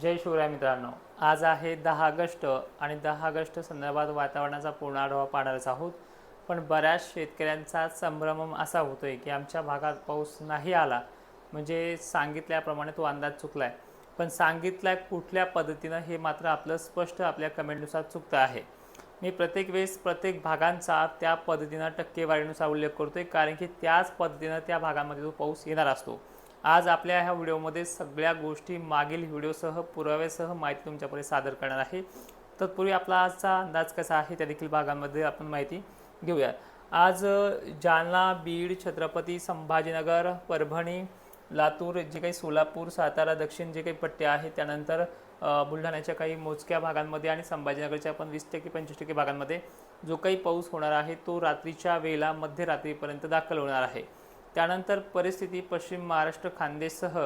जय शिवराय मित्रांनो. आज आहे दहा ऑगस्ट आणि दहा ऑगस्ट संदर्भात वातावरणाचा पूर्ण आढावा पाहणारच आहोत. पण बऱ्याच शेतकऱ्यांचा संभ्रम असा होतो आहे की आमच्या भागात पाऊस नाही आला. म्हणजे सांगितल्याप्रमाणे तो अंदाज चुकला आहे पण सांगितलाय कुठल्या पद्धतीनं हे मात्र आपलं स्पष्ट आपल्या कमेंटनुसार चुकतं आहे. मी प्रत्येक वेळेस प्रत्येक भागांचा त्या पद्धतीनं टक्केवारीनुसार उल्लेख करतो आहे कारण की त्याच पद्धतीनं त्या भागामध्ये तो पाऊस येणार असतो. आज आपल्या ह्या व्हिडिओमध्ये सगळ्या गोष्टी मागील व्हिडिओसह पुराव्यासह माहिती तुमच्यापुढे सादर करणार आहे. तत्पूर्वी आपला आजचा अंदाज कसा आहे त्या देखील भागांमध्ये आपण माहिती घेऊया. आज जालना बीड छत्रपती संभाजीनगर परभणी लातूर जे काही सोलापूर सातारा दक्षिण जे काही पट्टे आहेत त्यानंतर बुलढाण्याच्या काही मोजक्या भागांमध्ये आणि संभाजीनगरच्या पण वीस टक्के पंचवीस टक्के भागांमध्ये जो काही पाऊस होणार आहे तो रात्रीच्या वेळेला मध्यरात्रीपर्यंत दाखल होणार आहे. त्यानंतर परिस्थिती पश्चिम महाराष्ट्र खानदेशसह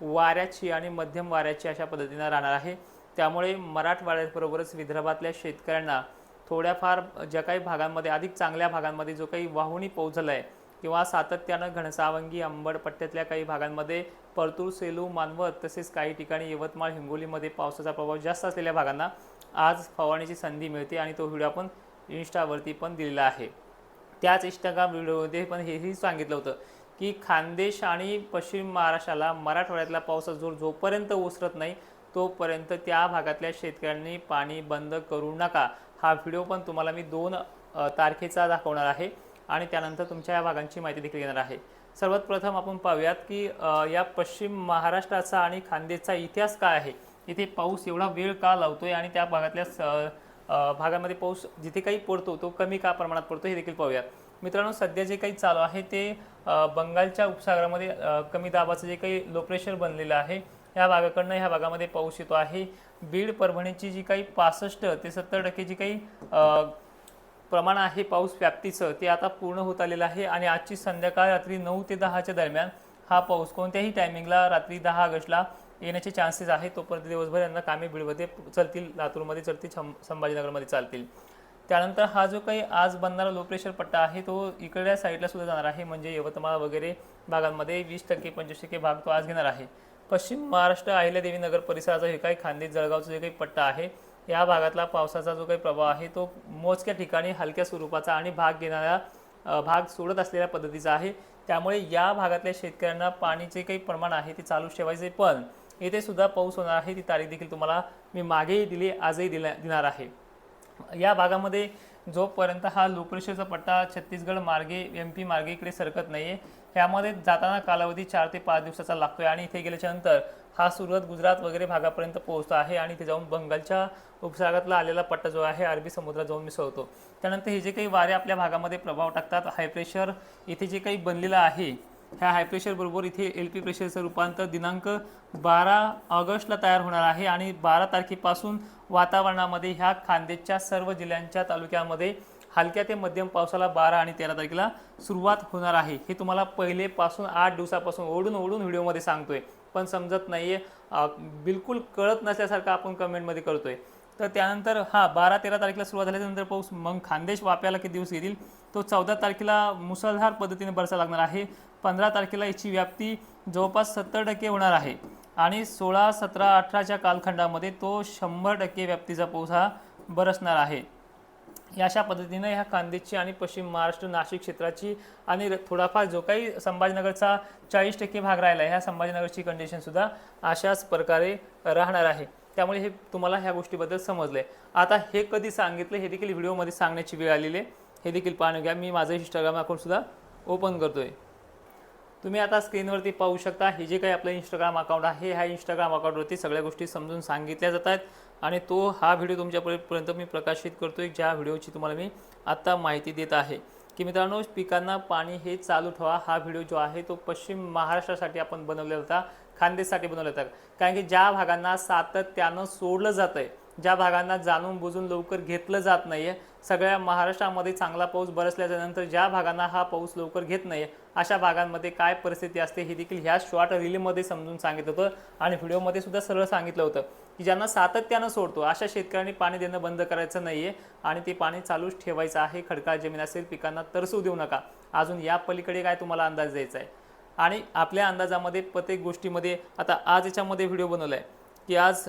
वाऱ्याची आणि मध्यम वाऱ्याची अशा पद्धतीनं राहणार आहे. त्यामुळे मराठवाड्याबरोबरच विदर्भातल्या शेतकऱ्यांना थोड्याफार ज्या काही भागांमध्ये अधिक चांगल्या भागांमध्ये जो काही वाहुणी पाऊस झाला आहे किंवा सातत्यानं घनसावंगी अंबड पट्ट्यातल्या काही भागांमध्ये परतूर सेलू मानवत तसेच काही ठिकाणी यवतमाळ हिंगोलीमध्ये पावसाचा प्रभाव जास्त असलेल्या भागांना आज फवारणीची संधी मिळते आणि तो व्हिडिओ आपण इन्स्टावरती पण दिलेला आहे. त्याच इंस्टाग्राम व्हिडिओमध्ये पण हेही सांगितलं होतं की खानदेश आणि पश्चिम महाराष्ट्राला मराठवाड्यातला पावसाचा जोर जोपर्यंत ओसरत नाही तोपर्यंत त्या भागातल्या शेतकऱ्यांनी पाणी बंद करू नका. हा व्हिडिओ पण तुम्हाला मी दोन तारखेचा दाखवणार आहे आणि त्यानंतर तुमच्या या भागांची माहिती देखील घेणार आहे. सर्वात प्रथम आपण पाहूयात की या पश्चिम महाराष्ट्राचा आणि खानदेशचा इतिहास काय आहे? इथे पाऊस एवढा वेळ का लावतोय आणि त्या भागातल्या स- भागामध्ये पाऊस जिथे काही पडतो तो कमी का प्रमाणात पडतो हे देखील पाहूयात मित्रांनो सध्या जे काही चालू आहे ते बंगालच्या उपसागरामध्ये कमी दाबाचं जे काही लो प्रेशर बनलेलं आहे ह्या भागाकडनं ह्या भागामध्ये पाऊस येतो आहे. बीड परभणीची जी काही पासष्ट ते सत्तर टक्के जी काही प्रमाण आहे पाऊस व्याप्तीचं ते आता पूर्ण होत आलेलं आहे आणि आजची संध्याकाळ रात्री नऊ ते दहाच्या दरम्यान हा पाऊस कोणत्याही टायमिंगला रात्री दहा ऑगस्टला येण्याचे चान्सेस आहे तोपर्यंत दिवसभर यांना कामे बीडमध्ये चालतील लातूरमध्ये चालतील सं- संभाजीनगरमध्ये चालतील. त्यानंतर हा जो काही आज बनणारा लो प्रेशर पट्टा आहे तो इकडल्या साईडला सुद्धा जाणार आहे. म्हणजे यवतमाळ वगैरे भागांमध्ये वीस टक्के पंचवीस टक्के भाग तो आज घेणार आहे. पश्चिम महाराष्ट्र अहिल्यादेवी नगर परिसराचा हे काही खानदेश जळगावचा जे काही पट्टा आहे या भागातला पावसाचा जो काही प्रभाव आहे तो मोजक्या ठिकाणी हलक्या स्वरूपाचा आणि भाग घेणारा भाग सोडत असलेल्या पद्धतीचा आहे. त्यामुळे या भागातल्या शेतकऱ्यांना पाणीचे काही प्रमाण आहे ते चालू ठेवायचे. पण येथे सुद्धा पाऊस होणार आहे. ती तारीख देखील तुम्हाला मी मागेही दिली आजही दिला देणार आहे. या भागामध्ये जोपर्यंत हा लो प्रेशरचा पट्टा छत्तीसगड मार्गे एम पी मार्गे इकडे सरकत नाही आहे ह्यामध्ये जाताना कालावधी चार ते पाच दिवसाचा लागतोय आणि इथे गेल्याच्यानंतर हा सुरत गुजरात वगैरे भागापर्यंत पोहोचतो आहे आणि इथे जाऊन बंगालच्या उपसागरातला आलेला पट्टा जो आहे अरबी समुद्रात जाऊन मिसळतो. त्यानंतर हे जे काही वारे आपल्या भागामध्ये प्रभाव टाकतात हाय प्रेशर इथे जे काही बनलेलं आहे ह्या हाय प्रेशरबरोबर इथे एल पी प्रेशरचं रूपांतर दिनांक बारा ऑगस्टला तयार होणार आहे आणि बारा तारखेपासून वातावरणामध्ये ह्या खानदेशच्या सर्व जिल्ह्यांच्या तालुक्यामध्ये हलक्या ते मध्यम पावसाला बारा आणि तेरा तारखेला सुरुवात होणार आहे. हे तुम्हाला पहिलेपासून आठ दिवसापासून ओढून ओढून व्हिडिओमध्ये सांगतोय. पण समजत नाही आहे बिलकुल कळत नसल्यासारखं आपण कमेंटमध्ये करतोय. तर त्यानंतर हा बारा तेरा तारखेला सुरुवात झाल्यानंतर पाऊस मग खानदेश वाप्याला किती दिवस येतील? तो चौदा तारखेला मुसळधार पद्धतीने बरसा लागणार आहे. पंधरा तारखेला याची व्याप्ती जवळपास सत्तर टक्के होणार आहे. आणि सोळा सतरा अठराच्या कालखंडामध्ये तो शंभर टक्के व्याप्तीचा पाऊस हा बरसणार आहे. अशा पद्धतीनं ह्या खानदेशची आणि पश्चिम महाराष्ट्र नाशिक क्षेत्राची आणि थोडाफार जो काही संभाजीनगरचा चाळीस टक्के भाग राहिला आहे ह्या संभाजीनगरची कंडिशनसुद्धा अशाच प्रकारे राहणार आहे. त्यामुळे हे तुम्हाला ह्या गोष्टीबद्दल समजलं आता हे कधी सांगितलं हे देखील व्हिडिओमध्ये सांगण्याची वेळ आलेली आहे. हे देखील पाहणं घ्या. मी माझं इंस्टाग्राम अकाउंटसुद्धा ओपन करतो आहे तुम्ही आता स्क्रीनवरती पाहू शकता हे जे काही आपलं इंस्टाग्राम अकाउंट आहे ह्या इंस्टाग्राम अकाउंटवरती सगळ्या गोष्टी समजून सांगितल्या जात आहेत. आणि तो हा व्हिडिओ तुमच्यापर्यंत मी प्रकाशित करतो आहे ज्या व्हिडिओची तुम्हाला मी आत्ता माहिती देत आहे. की मित्रांनो पिकांना पाणी हे चालू ठेवा. हा व्हिडिओ जो आहे तो पश्चिम महाराष्ट्रासाठी आपण बनवलेला होता खानदेशसाठी बनवला होता. कारण की ज्या भागांना सातत्यानं सोडलं जात आहे ज्या भागांना जाणून बुजून लवकर घेतलं जात नाही आहे सगळ्या महाराष्ट्रामध्ये चांगला पाऊस बरसल्याच्यानंतर ज्या भागांना हा पाऊस लवकर घेत नाही आहे अशा भागांमध्ये काय परिस्थिती असते हे देखील ह्या शॉर्ट रीलमध्ये समजून सांगितलं होतं आणि व्हिडिओमध्ये सुद्धा सरळ सांगितलं होतं की ज्यांना सातत्यानं सोडतो अशा शेतकऱ्यांनी पाणी देणं बंद करायचं नाही आहे आणि ते पाणी चालूच ठेवायचं आहे खडकाळ जमीन असेल पिकांना तरसू देऊ नका. अजून या पलीकडे काय तुम्हाला अंदाज द्यायचा आहे? आणि आपल्या अंदाजामध्ये प्रत्येक गोष्टीमध्ये आता आज याच्यामध्ये व्हिडिओ बनवला आहे की आज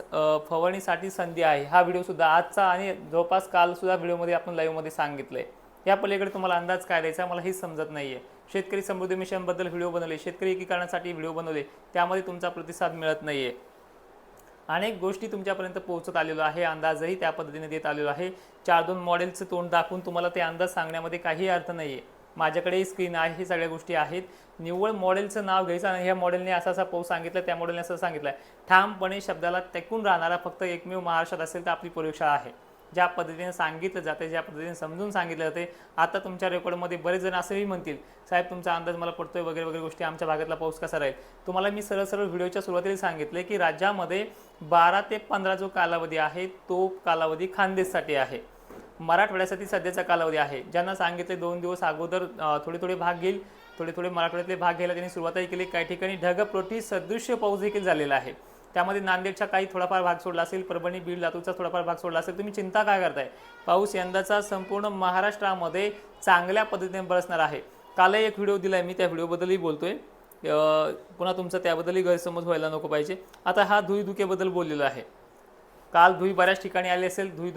फवारणीसाठी संधी आहे. हा व्हिडिओसुद्धा आजचा आणि जवळपास कालसुद्धा व्हिडिओमध्ये आपण लाईव्हमध्ये सांगितलं आहे या पलीकडे तुम्हाला अंदाज काय द्यायचा मला हेच समजत नाही आहे शेतकरी समृद्धी मिशनबद्दल व्हिडिओ बनवले शेतकरी एकीकरणासाठी व्हिडिओ बनवले त्यामध्ये तुमचा प्रतिसाद मिळत नाही आहे अनेक गोष्टी तुमच्यापर्यंत पोहोचत आलेलो आहे अंदाजही त्या पद्धतीने देत आलेलो आहे. चार दोन मॉडेलचं तोंड दाखवून तुम्हाला ते अंदाज सांगण्यामध्ये काही अर्थ नाही आहे माझ्याकडे स्क्रीन आहे हे सगळ्या गोष्टी आहेत. निव्वळ मॉडेलचं नाव घ्यायचं आणि ह्या मॉडेलने असा असा पाऊस सांगितला त्या मॉडेलने असं सांगितलं. आहे ठामपणे शब्दाला टेकून राहणारा फक्त एकमेव महाराष्ट्रात असेल तर आपली प्रयोगशाळा आहे. ज्या पद्धतीने सांगितलं जाते ज्या पद्धतीने समजून सांगितलं जाते आता तुमच्या रेकॉर्डमध्ये बरेच जण असंही म्हणतील साहेब तुमचा अंदाज मला पडतोय वगैरे वगैरे गोष्टी आमच्या भागातला पाऊस कसा राहील? तुम्हाला मी सरळ सरळ व्हिडिओच्या सुरुवातीला सांगितले की राज्यामध्ये बारा ते पंधरा जो कालावधी आहे तो कालावधी खानदेशसाठी आहे. मराठवाड्यासाठी सध्याचा कालावधी आहे. ज्यांना सांगितले दोन दिवस अगोदर थोडे थोडे भाग घेईल थोडे थोडे मराठवाड्यातले भाग घ्यायला त्यांनी सुरुवातही केली. काही ठिकाणी ढगप्रोटी सदृश्य पाऊस देखील झालेला आहे. त्यामध्ये नांदेडच्या काही थोडाफार भाग सोडला असेल परभणी बीड लातूरचा थोडाफार भाग सोडला असेल. तुम्ही चिंता काय करताय? पाऊस यंदाचा संपूर्ण महाराष्ट्रामध्ये चांगल्या पद्धतीने बरसणार आहे. कालही एक व्हिडिओ दिला आहे मी त्या व्हिडिओबद्दलही बोलतोय. आहे पुन्हा तुमचा त्याबद्दलही गैरसमज व्हायला नको पाहिजे. आता हा धुईधुकेबद्दल बोललेला आहे. काल धुई बऱ्याच ठिकाणी आली असेल धुई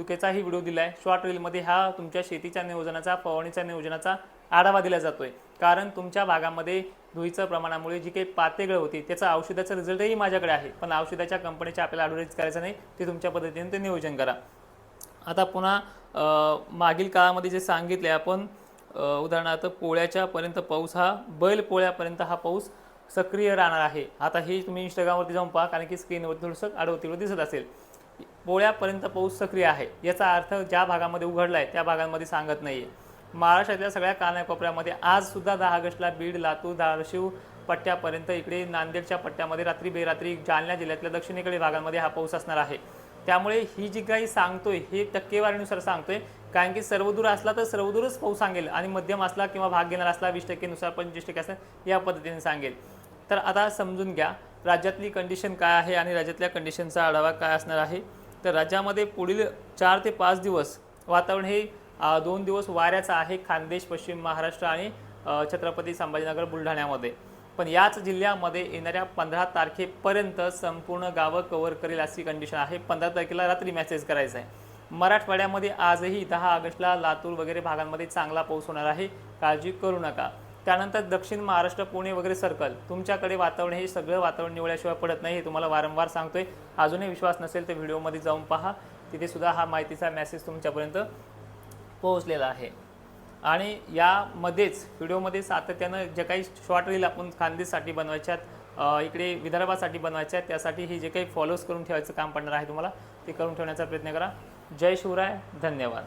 व्हिडिओ व्हिडिओ आहे शॉर्ट रीलमध्ये हा तुमच्या शेतीच्या नियोजनाचा फवारणीच्या नियोजनाचा आढावा दिला जातोय. कारण तुमच्या भागामध्ये धुईचं प्रमाणामुळे जी काही पातेगळ होती त्याचा औषधाचा रिझल्टही माझ्याकडे आहे. पण औषधाच्या कंपनीच्या आपल्याला ॲडव्हर्टाईज करायचं नाही ते तुमच्या पद्धतीने ते नियोजन करा. आता पुन्हा मागील काळामध्ये जे सांगितले आपण उदाहरणार्थ पोळ्याच्या पर्यंत पाऊस हा बैल पोळ्यापर्यंत हा पाऊस सक्रिय राहणार आहे. आता हे तुम्ही इंस्टाग्रामवरती जाऊन पहा कारण की स्क्रीनवर थोडंसं आडवतीवर दिसत असेल. पोळ्यापर्यंत पाऊस सक्रिय आहे. याचा अर्थ ज्या भागामध्ये उघडला आहे त्या भागांमध्ये सांगत नाही आहे महाराष्ट्रातल्या सगळ्या कानाकोपऱ्यामध्ये आज सुद्धा दहा ऑगस्टला बीड लातूर धाराशिव पट्ट्यापर्यंत इकडे नांदेडच्या पट्ट्यामध्ये रात्री बेरात्री जालना जिल्ह्यातल्या दक्षिणेकडील भागांमध्ये हा पाऊस असणार आहे. त्यामुळे ही जी काही सांगतोय हे टक्केवारीनुसार सांगतोय कारण की सर्वदूर असला तर सर्वदूरच पाऊस सांगेल आणि मध्यम असला किंवा भाग घेणार असला वीस टक्केनुसार पंचवीस टक्के असेल या पद्धतीने सांगेल. तर आता समजून घ्या राज्यातली कंडिशन काय आहे आणि राज्यातल्या कंडिशनचा आढावा काय असणार आहे? तर राज्यामध्ये पुढील चार ते पाच दिवस वातावरण हे दोन दिवस वाऱ्याचा आहे खानदेश पश्चिम महाराष्ट्र आणि छत्रपती संभाजीनगर बुलढाण्यामध्ये. पण याच जिल्ह्यामध्ये येणाऱ्या पंधरा तारखेपर्यंत संपूर्ण गावं कव्हर करेल अशी कंडिशन आहे. पंधरा तारखेला रात्री मॅसेज करायचा आहे. मराठवाड्यामध्ये आजही दहा ऑगस्टला लातूर वगैरे भागांमध्ये चांगला पाऊस होणार आहे. काळजी करू नका. त्यानंतर दक्षिण महाराष्ट्र पुणे वगैरे सर्कल तुमच्याकडे वातावरण हे सगळं वातावरण निवडल्याशिवाय पडत नाही हे तुम्हाला वारंवार सांगतोय. अजूनही विश्वास नसेल तर व्हिडिओमध्ये जाऊन पहा. तिथे सुद्धा हा माहितीचा मेसेज तुमच्यापर्यंत पोहोचलेला आहे. आणि यामध्येच व्हिडिओमध्ये सातत्यानं जे काही शॉर्ट रील आपण खानदेशसाठी बनवायच्यात आहेत इकडे विदर्भासाठी बनवायच्या आहेत त्यासाठी हे जे काही फॉलोअर्स करून ठेवायचं काम पडणार आहे तुम्हाला ते करून ठेवण्याचा प्रयत्न करा. जय शिवराय धन्यवाद.